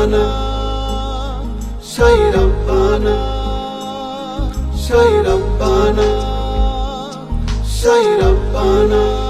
Shairabana Shairabana Shairabana Shairabana সাইরাব্বানা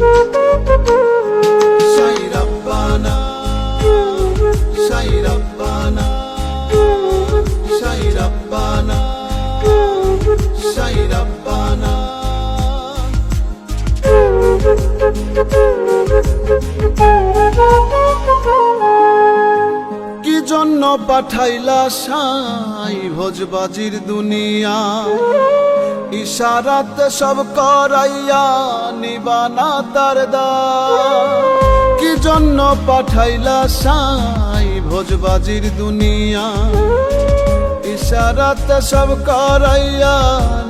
সাইরাব্বানা কি জন্য পাঠাইলা সাই ভোজবাজির দুনিয়া? ইশারাতে সব করাইয়া নিবানা তার দা। কি জন্য পাঠাইলা সাই ভোজবাজির দুনিয়া? ইশারাতে সব করাইয়া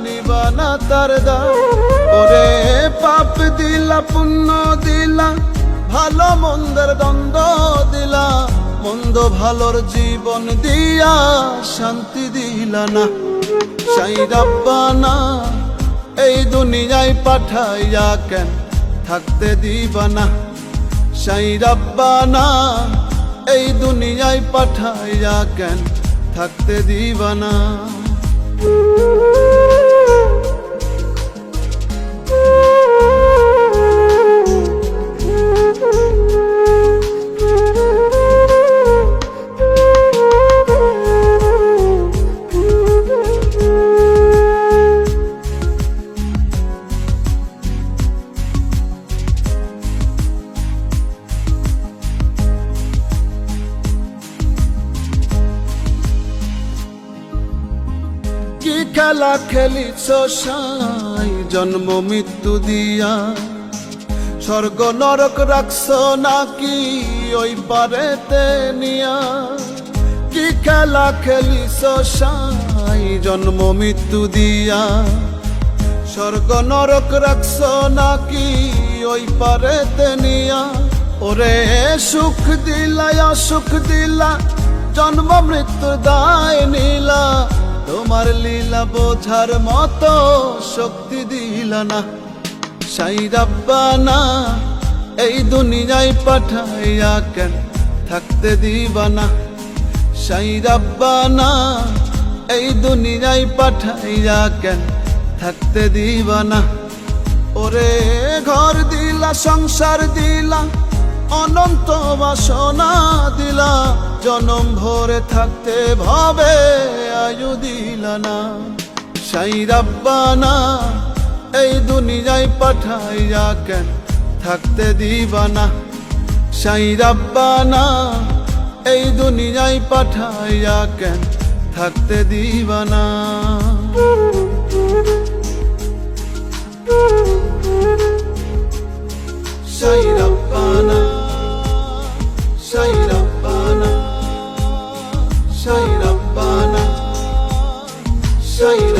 নিবানা তার দা ওরে পাপ দিলা, পুণ্য দিলা, ভালো মন্দের দ্বন্দ্ব দিলা, মন্দ ভালোর জীবন দিয়া শান্তি দিলা না। সাইরাব্বানা এই দুনিয়ায় পাঠাইয়া কেন থাকতে দিবানা সাইরাব্বানা এই দুনিয়ায় পাঠাইয়া কেন থাকতে দিবানা কি খেলা খেলিছ সাই? জন্ম, মৃত্যু দিয়া। স্বর্গ নরক রাখছ নাকি ওই পারেতে নিয়া? কি খেলা খেলিছ সাই? জন্ম, মৃত্যু দিয়া। স্বর্গ নরক রাখছ নাকি ওই পারেতে নিয়া? ওরে, সুখ দিলা সুখ দিলা, জন্ম, মৃত্যু দায় নীলা। তোমার লীলা বোঝার মতো শক্তি দিলা না। সাই সাইরাব্বানা এই দুনিয়ায় পাঠাইয়া কেন থাকতে দিবানা? সাইরাব্বানা এই দুনিয়ায় পাঠাইয়া কেন থাকতে দিবানা? ওরে ঘর দিলা, সংসার দিলা, অনন্ত বাসনা দিলা। জনম ভরে থাকতে ভাবে আয়ু দিলা না সাইরাব্বানা এই দুনিয়ায় পাঠাইয়া কেন থাকতে দিবানা? সাইরাব্বানা এই দুনিয়ায় পাঠাইয়া কেন থাকতে দিবানা? Shairabana Shairabana say